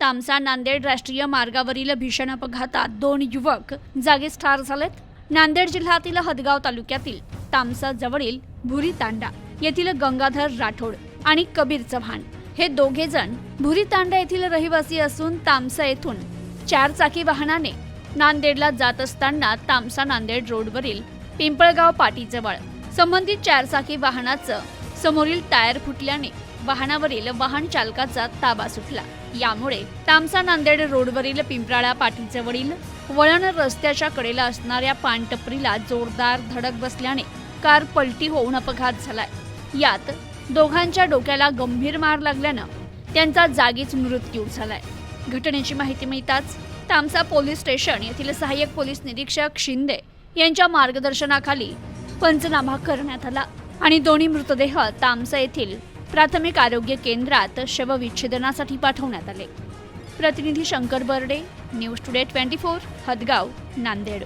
तामसा नांदेड राष्ट्रीय मार्गावरील भीषण अपघातात दोन युवक जागीच ठार झालेत. नांदेड जिल्ह्यातील हदगाव तालुक्यातील तामसा जवळील भुरी तांडा येथील गंगाधर राठोड आणि कबीर चव्हाण हे दोघे जण भुरी तांडा येथील रहिवासी असून तामसा येथून चार चाकी वाहनाने नांदेडला जात असताना तामसा नांदेड रोडवरील पिंपळगाव पाटीजवळ संबंधित चारचाकी वाहनाचं समोरील टायर फुटल्याने वाहनावरील वाहन चालकाचा ताबा सुटला. यामुळे तामसा नांदेड रोडवरील पिंपराळा पाठीजवळील वळण रस्त्याच्या कडेला असणाऱ्या पानटपरीला जोरदार धडक बसल्याने कार पलटी होऊन अपघात झालाय. यात दोघांच्या डोक्याला गंभीर मार लागल्यानं त्यांचा जागीच मृत्यू झालाय. घटनेची माहिती मिळताच तामसा पोलीस स्टेशन येथील सहाय्यक पोलीस निरीक्षक शिंदे यांच्या मार्गदर्शनाखाली पंचनामा करण्यात आला. आणि दोन्ही मृतदेह तामसा येथील प्राथमिक आरोग्य केंद्रात शवविच्छेदनासाठी पाठवण्यात आले. प्रतिनिधी Shankar Barde news today twenty four Hadgaon Nanded.